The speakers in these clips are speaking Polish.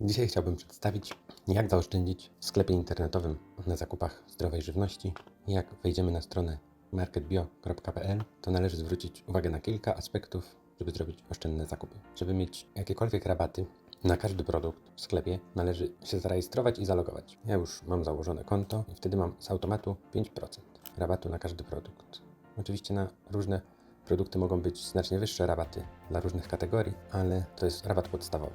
Dzisiaj chciałbym przedstawić, jak zaoszczędzić w sklepie internetowym na zakupach zdrowej żywności. Jak wejdziemy na stronę marketbio.pl, to należy zwrócić uwagę na kilka aspektów, żeby zrobić oszczędne zakupy. Żeby mieć jakiekolwiek rabaty na każdy produkt w sklepie, należy się zarejestrować i zalogować. Ja już mam założone konto i wtedy mam z automatu 5% rabatu na każdy produkt. Oczywiście na różne produkty mogą być znacznie wyższe rabaty dla różnych kategorii, ale to jest rabat podstawowy.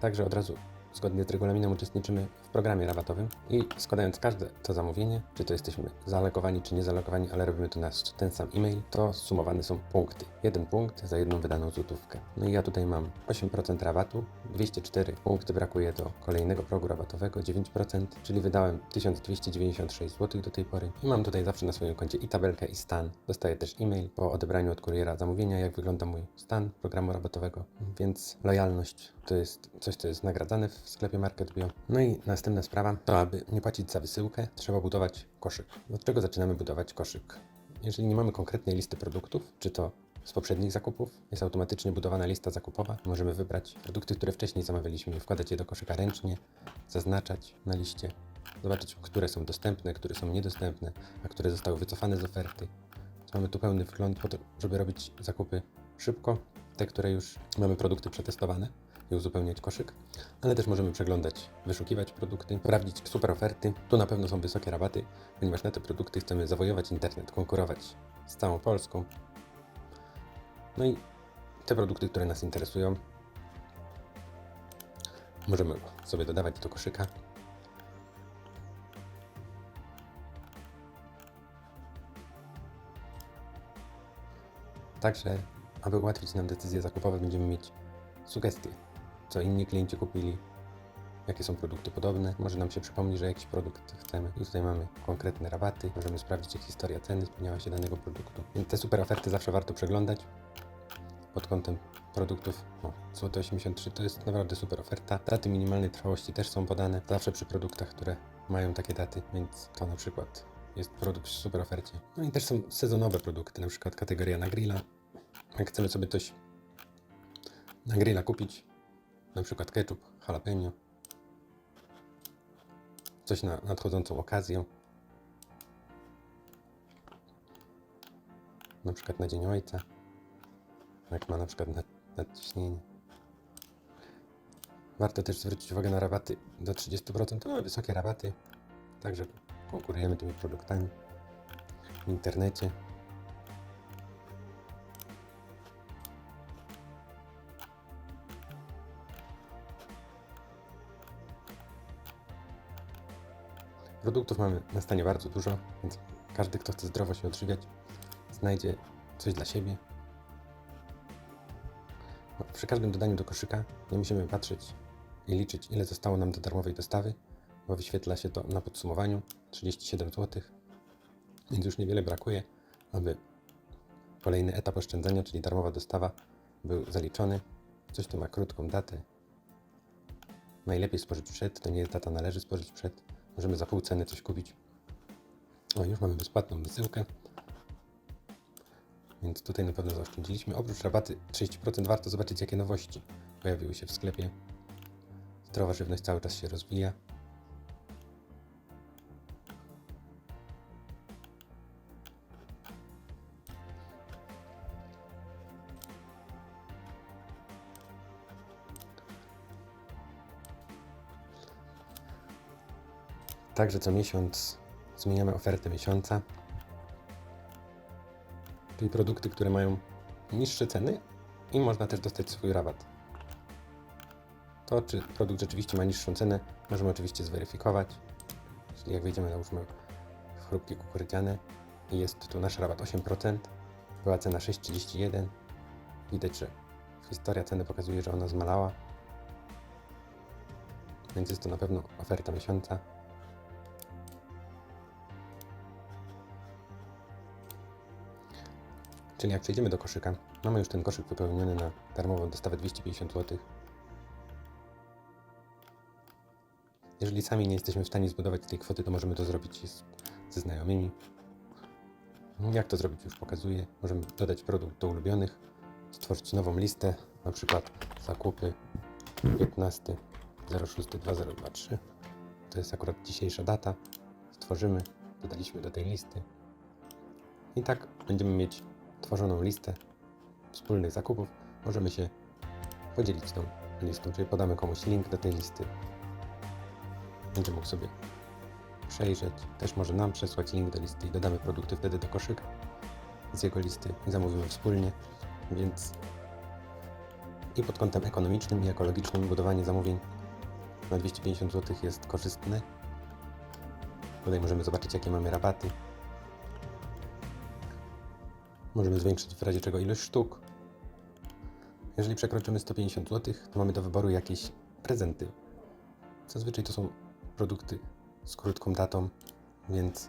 Także od razu zgodnie z regulaminem uczestniczymy w programie rabatowym i składając każde to zamówienie, czy to jesteśmy zalogowani, czy nie zalogowani, ale robimy to na ten sam e-mail, to sumowane są punkty. Jeden punkt za jedną wydaną złotówkę. No i ja tutaj mam 8% rabatu, 204 punkty brakuje do kolejnego progu rabatowego, 9%, czyli wydałem 1296 zł do tej pory i mam tutaj zawsze na swoim koncie i tabelkę i stan. Dostaję też e-mail po odebraniu od kuriera zamówienia, jak wygląda mój stan programu rabatowego, więc lojalność to jest coś, co jest nagradzane w sklepie MarketBio. No i następna sprawa, to aby nie płacić za wysyłkę, trzeba budować koszyk. Od czego zaczynamy budować koszyk? Jeżeli nie mamy konkretnej listy produktów, czy to z poprzednich zakupów, jest automatycznie budowana lista zakupowa. Możemy wybrać produkty, które wcześniej zamawialiśmy, wkładać je do koszyka ręcznie, zaznaczać na liście, zobaczyć, które są dostępne, które są niedostępne, a które zostały wycofane z oferty. Mamy tu pełny wgląd żeby robić zakupy szybko, te, które już mamy produkty przetestowane i uzupełniać koszyk, ale też możemy przeglądać, wyszukiwać produkty, sprawdzić super oferty. Tu na pewno są wysokie rabaty, ponieważ na te produkty chcemy zawojować internet, konkurować z całą Polską. No i te produkty, które nas interesują, możemy sobie dodawać do koszyka. Także, aby ułatwić nam decyzje zakupowe, będziemy mieć sugestie, co inni klienci kupili, jakie są produkty podobne. Może nam się przypomni, że jakiś produkt chcemy. I tutaj mamy konkretne rabaty. Możemy sprawdzić, jak historia ceny zmieniała się danego produktu. Więc te super oferty zawsze warto przeglądać pod kątem produktów. O, złote 83 to jest naprawdę super oferta. Daty minimalnej trwałości też są podane zawsze przy produktach, które mają takie daty, więc to na przykład jest produkt w super ofercie. No i też są sezonowe produkty, na przykład kategoria na grilla. Jak chcemy sobie coś na grilla kupić, na przykład ketchup, jalapeno, coś na nadchodzącą okazję, na przykład na Dzień Ojca, jak ma na przykład nad, nadciśnienie. Warto też zwrócić uwagę na rabaty do 30%. To mamy wysokie rabaty, także konkurujemy tymi produktami w internecie. Produktów mamy na stanie bardzo dużo, więc każdy, kto chce zdrowo się odżywiać, znajdzie coś dla siebie. No, Przy każdym dodaniu do koszyka nie musimy patrzeć i liczyć, ile zostało nam do darmowej dostawy, bo wyświetla się to na podsumowaniu 37 zł, więc już niewiele brakuje, aby kolejny etap oszczędzania, czyli darmowa dostawa, był zaliczony. Coś tu ma krótką datę. Najlepiej spożyć przed, to nie jest data, należy spożyć przed. Możemy za pół ceny coś kupić. O, już mamy bezpłatną wysyłkę. Więc tutaj na pewno zaoszczędziliśmy. Oprócz rabaty 30% warto zobaczyć, jakie nowości pojawiły się w sklepie. Zdrowa żywność cały czas się rozwija. Także co miesiąc zmieniamy ofertę miesiąca. Czyli produkty, które mają niższe ceny i można też dostać swój rabat. To, czy produkt rzeczywiście ma niższą cenę, możemy oczywiście zweryfikować. Czyli jak wejdziemy, załóżmy, w chrupki kukurydziane i jest tu nasz rabat 8%, była cena 6,31. Widać, że historia ceny pokazuje, że ona zmalała. Więc jest to na pewno oferta miesiąca. Czyli jak przejdziemy do koszyka, mamy już ten koszyk wypełniony na darmową dostawę 250 zł. Jeżeli sami nie jesteśmy w stanie zbudować tej kwoty, to możemy to zrobić z, ze znajomymi. Jak to zrobić już pokazuję. Możemy dodać produkt do ulubionych, stworzyć nową listę, na przykład zakupy 15 062023. To jest akurat dzisiejsza data. Stworzymy, dodaliśmy do tej listy. I tak będziemy mieć tworzoną listę wspólnych zakupów. Możemy się podzielić tą listą, czyli podamy komuś link do tej listy. Będzie mógł sobie przejrzeć. Też może nam przesłać link do listy i dodamy produkty wtedy do koszyka z jego listy i zamówimy wspólnie. Więc i pod kątem ekonomicznym i ekologicznym budowanie zamówień na 250 zł jest korzystne. Tutaj możemy zobaczyć, jakie mamy rabaty. Możemy zwiększyć w razie czego ilość sztuk. Jeżeli przekroczymy 150 zł, to mamy do wyboru jakieś prezenty. Zazwyczaj to są produkty z krótką datą, więc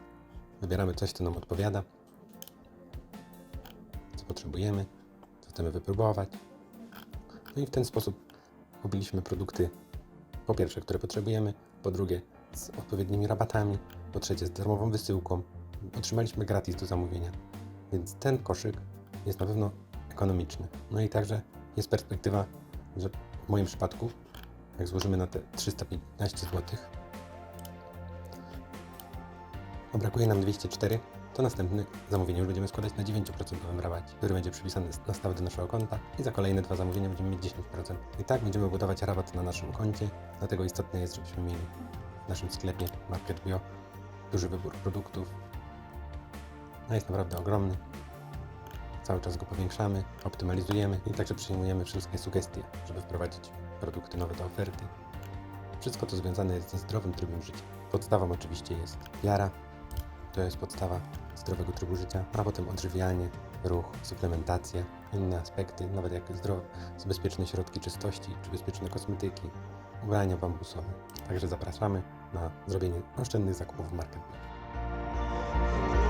wybieramy coś, co nam odpowiada, co potrzebujemy, co chcemy wypróbować. No i w ten sposób kubiliśmy produkty, po pierwsze, które potrzebujemy, po drugie, z odpowiednimi rabatami, po trzecie, z darmową wysyłką. Otrzymaliśmy gratis do zamówienia, więc ten koszyk jest na pewno ekonomiczny. No i także jest perspektywa, że w moim przypadku, jak złożymy na te 315 zł, a brakuje nam 204, to następne zamówienie już będziemy składać na 9% rabacie, który będzie przypisany na stałe do naszego konta i za kolejne dwa zamówienia będziemy mieć 10%. I tak będziemy budować rabat na naszym koncie, dlatego istotne jest, żebyśmy mieli w naszym sklepie Market Bio duży wybór produktów. No jest naprawdę ogromny. Cały czas go powiększamy, optymalizujemy i także przyjmujemy wszystkie sugestie, żeby wprowadzić produkty nowe do oferty. Wszystko to związane jest ze zdrowym trybem życia. Podstawą oczywiście jest wiara, to jest podstawa zdrowego trybu życia, a potem odżywianie, ruch, suplementacja, inne aspekty, nawet jak zdrowe, bezpieczne środki czystości czy bezpieczne kosmetyki, ubrania bambusowe. Także zapraszamy na zrobienie oszczędnych zakupów w Marketplace.